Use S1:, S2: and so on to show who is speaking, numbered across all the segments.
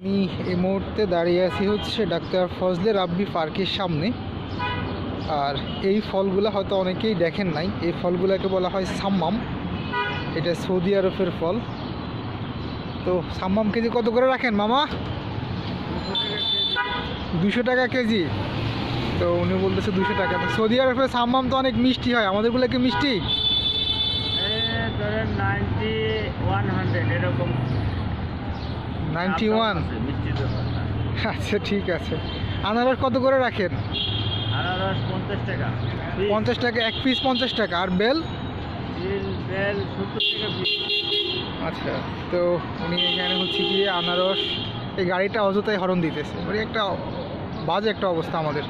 S1: আমি এই মুহূর্তে দাঁড়িয়ে আছি হচ্ছে ডাক্তার ফজলে রাব্বি পার্কের সামনে। আর এই ফলগুলো হয়তো অনেকেই দেখেন নাই। এই ফলগুলোকে বলা হয় সাম্মাম। এটা সৌদি আরবের ফল। তো সাম্মাম কেজি কত করে রাখেন মামা? দুশো টাকা কেজি। তো উনি বলতেছে দুশো টাকা। সৌদি আরবের সাম্মাম তো অনেক মিষ্টি হয়। আমাদের বলে কি মিষ্টি?
S2: ধরেন নাইনটি ওয়ান হান্ড্রেড এরকম।
S1: নাইনটি ওয়ান আচ্ছা ঠিক আছে। আনারস কত করে রাখেন?
S2: আনারস পঞ্চাশ টাকা।
S1: পঞ্চাশ টাকা এক পিস পঞ্চাশ টাকা। আর বেল?
S2: বেল সত্তর টাকা
S1: আচ্ছা তো উনি এখানে হচ্ছে গিয়ে আনারস এই গাড়িটা অযথাই হরণ দিতেছে। মানে একটা বাজে একটা অবস্থা আমাদের।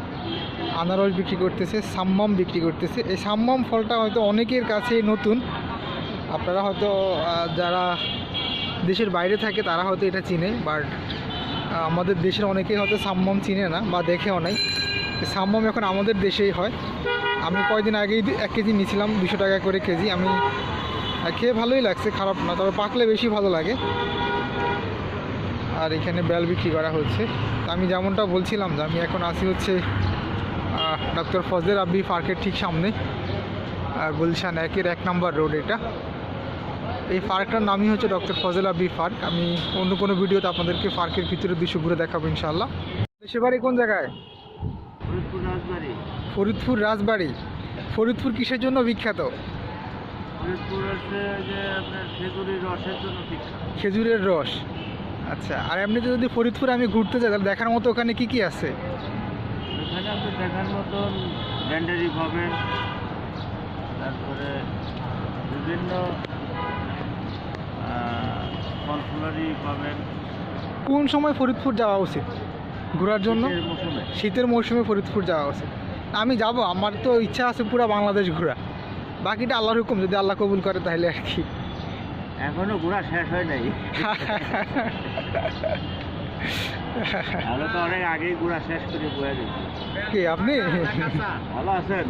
S1: আনারস বিক্রি করতেছে সাম্মাম বিক্রি করতেছে। এই সাম্মাম ফলটা হয়তো অনেকের কাছে নতুন। আপনারা হয়তো যারা দেশের বাইরে থাকে তারা হয়তো এটা চিনে বাট আমাদের দেশের অনেকেই হয়তো সাম্মাম চিনে না বা দেখেও নাই। সাম্মাম এখন আমাদের দেশেই হয়। আমি কয়দিন আগেই এক কেজি নিয়েছিলাম, দুশো টাকা করে কেজি। আমি খেয়ে ভালোই লাগছে, খারাপ না, তবে পাকলে বেশি ভালো লাগে। আর এখানে বেল বিক্রি করা হচ্ছে। আমি যেমনটা বলছিলাম যে আমি এখন আসি হচ্ছে ডক্টর ফজলে আব্বি পার্কের ঠিক সামনে গুলশান একের এক নম্বর রোড এটা। এই পার্কটার নামই হচ্ছে ডক্টর ফজল আব্বি পার্ক। আমি অন্য কোনো ভিডিওতে আপনাদেরকে পার্কের ভিতরে দৃশ্য ঘুরে দেখাবো ইনশাল্লাহ দেশের বাড়ি কোন জায়গায়?
S2: ফরিদপুর রাজবাড়ি।
S1: ফরিদপুর রাজবাড়ি। ফরিদপুর কিসের জন্য বিখ্যাত?
S2: খেজুরির
S1: রস। আচ্ছা আর এমনিতে যদি ফরিদপুর আমি ঘুরতে যাই তাহলে দেখার মতো ওখানে কি কি আছে?
S2: আপনি দেখার মতন পাবেন তারপরে বিভিন্ন আহ, পাবেন।
S1: কোন সময় ফরিদপুর যাওয়া উচিত? ঘোরার জন্য?
S2: শীতের মৌসুমে।
S1: ফরিদপুর যাওয়া উচিত। আমি যাব আমার তো ইচ্ছা আছে পুরো বাংলাদেশ ঘোরা। বাকিটা আল্লাহর হুকুম যদি আল্লাহ কবুল করে তাহলে আর কি।
S2: এখনও ঘোরা শেষ হয় নাই। তো অনেক আগেই ঘোরা শেষ করে দিচ্ছি
S1: কি আপনি?
S2: ভালো আছেন?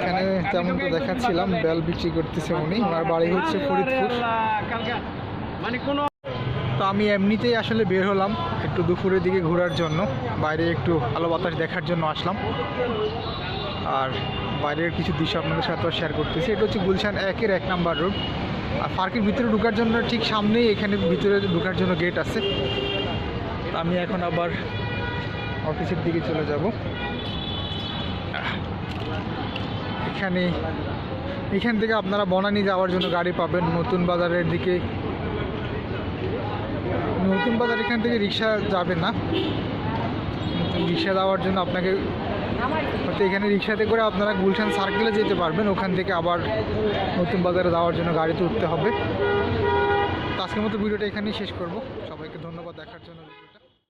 S1: এখানে? তেমন তো দেখাচ্ছিলাম বেল বিক্রি করতেছে উনি। ওনার বাড়ি হচ্ছে ফরিদপুর।
S3: মানে কোনো
S1: তো আমি এমনিতেই আসলে বের হলাম একটু দুপুরের দিকে ঘোরার জন্য। বাইরে একটু আলো বাতাস দেখার জন্য আসলাম। আর বাইরের কিছু দৃশ্য আপনাদের সাথেও শেয়ার করতেছি। এটা হচ্ছে গুলশান একের এক নাম্বার রোড আর পার্কের ভিতরে ঢোকার জন্য ঠিক সামনেই এখানে ভিতরে ঢোকার জন্য গেট আছে। আমি এখন আবার অফিসের দিকে চলে যাব। এখানে। এখান থেকে আপনারা বনানি যাওয়ার জন্য গাড়ি পাবেন নতুন বাজারের দিকে। নতুন বাজার এখান থেকে রিক্সা যাবে না। রিক্সা যাওয়ার জন্য আপনাকে হয়তো এখানে রিক্সাতে করে আপনারা গুলশান সার্কেলে যেতে পারবেন। ওখান থেকে আবার নতুন বাজারে যাওয়ার জন্য গাড়িতে উঠতে হবে। আজকের মতো ভিডিওটা এখানেই শেষ করব। সবাইকে ধন্যবাদ দেখার জন্য।